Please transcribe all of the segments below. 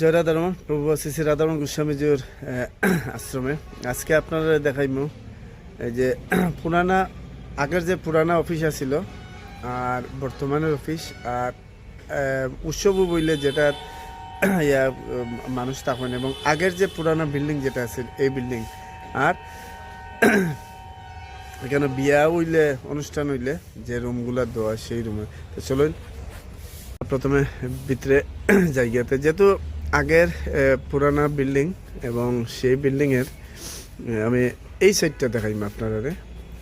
জয় রাধারমন প্রভু শ্রী রাধারমন গোস্বামীজির আশ্রমে। আজকে আপনারা দেখাইমু যে পুরানা, আগের যে পুরানা অফিস আছিল, আর বর্তমানের অফিস, আর উৎসব বইলে যেটা, ইয়া, মানুষ থাকেন এবং আগের যে পুরানা বিল্ডিং যেটা আছে, এই বিল্ডিং। আর, এখানে বিয়া হইলে, অনুষ্ঠান হইলে, যে রুমগুলো দেওয়া সেই রুমে। তো চলুন প্রথমে ভিতরে জায়গাতে। যেহেতু আগের পুরানা বিল্ডিং এবং সেই বিল্ডিংয়ের আমি এই সাইডটা দেখাইম আপনারা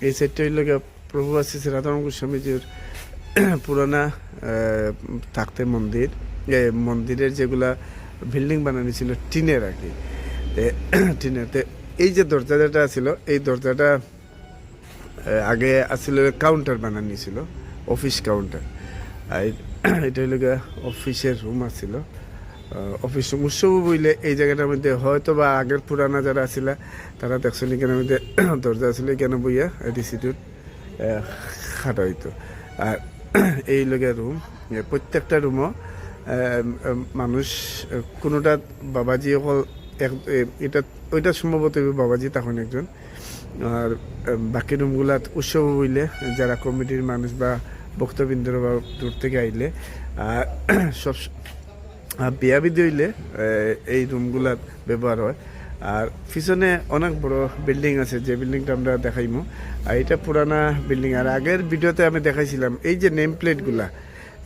এই সাইডটা হইল গিয়ে প্রভু আশিস রাধারাম গোস্বামীজির পুরানা থাকতে মন্দির। মন্দিরের যেগুলা বিল্ডিং বানানো ছিল টিনের আর কি তে, টিনের এই যে দরজা যেটা ছিল এই দরজাটা আগে আসলে কাউন্টার বানানি ছিল অফিস কাউন্টার আর এটা হইল অফিসের রুম আছিল অফিস উৎসব বইলে এই জায়গাটার মধ্যে হয়তো বা আগের পুরানা যারা আছিল, তারা দেখছিল এখানে মধ্যে দরজা আছিল এখানে বইয়া রিসিটিউট খাটা হইতো আর এই লগে রুম প্রত্যেকটা রুমও মানুষ, কোনোটা বাবাজি অকল এক এটা, ওইটা সম্ভবত বাবাজি তখন একজন। আর বাকি রুমগুলাত উৎসব হইলে যারা কমিটির মানুষ বা বক্তবৃন্দর বা দূর থেকে আইলে সব বিয়া বিধি হইলে এই রুমগুলাত ব্যবহার হয়। আর পিছনে অনেক বড় বিল্ডিং আছে, যে বিল্ডিংটা আমরা দেখাইমু। আর এটা পুরানা বিল্ডিং। আর আগের ভিডিওতে আমি দেখাইছিলাম, এই যে নেম প্লেটগুলা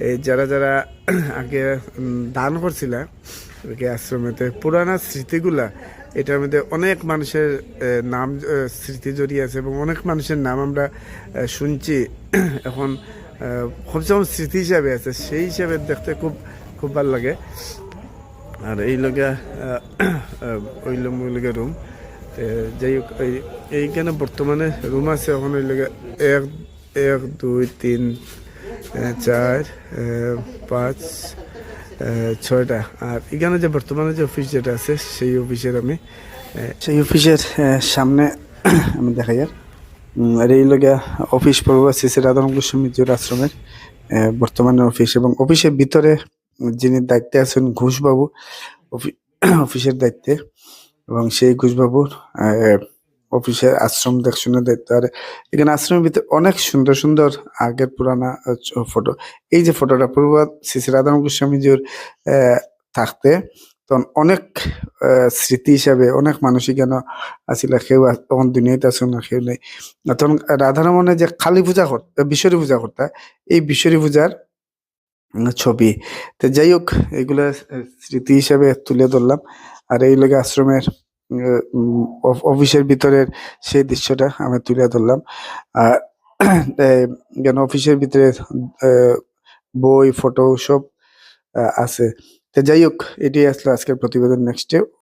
এই যারা যারা আগে দান করছিল আশ্রমেতে, পুরানা স্মৃতিগুলা, এটার মধ্যে অনেক মানুষের নাম স্মৃতি জড়িয়ে আছে এবং অনেক মানুষের নাম আমরা শুনছি। এখন কমসে স্মৃতি হিসাবে আছে, সেই হিসাবে দেখতে খুব খুব ভালো লাগে। আর এই লগে ওই লগে রুম যাই হোক, এই- এইখানে বর্তমানে রুম আছে, এখন ওই লগে এক এক, দুই, তিন চার পাঁচ ছয়টা। আর এখানে যে বর্তমানে যে অফিস যেটা আছে, সেই অফিসের আমি সেই অফিসের সামনে আমি দেখাই আর। আর এই লগে অফিস পড়ব শ্রী শ্রী রাধারাম গোস্বামীজির আশ্রমের বর্তমানে অফিস এবং অফিসের ভিতরে যিনি দায়িত্বে আছেন ঘোষবাবু অফি- অফিসের দায়িত্বে এবং সেই ঘোষবাবুর অফিসের আশ্রম দেখশনের দায়িত্ব। আর এখানে আশ্রমের ভিতরে অনেক সুন্দর সুন্দর আগের পুরানা ফটো এই যে ফটোটা পূর্ব শ্রী শ্রী রাধারাম গোস্বামীজির থাকতে তখন অনেক স্মৃতি হিসাবে অনেক মানুষই কেন আসিল কেউ তখন দুনিয়াতে আসুন না, কেউ নেই। তখন রাধারমণে যে কালী পূজা করতে বিশ্বরী পূজা করতে, এই বিশ্বরী পূজার ছবি। তো যাই হোক, এগুলা স্মৃতি হিসাবে তুলে ধরলাম। আর এই লোক আশ্রমের অফ- অফিসের ভিতরের সেই দৃশ্যটা আমি তুলে ধরলাম। আর যেন অফিসের ভিতরে বই, ফটো সব আছে। তো যাই হোক এটি আসলে আজকের প্রতিবেদন নেক্সট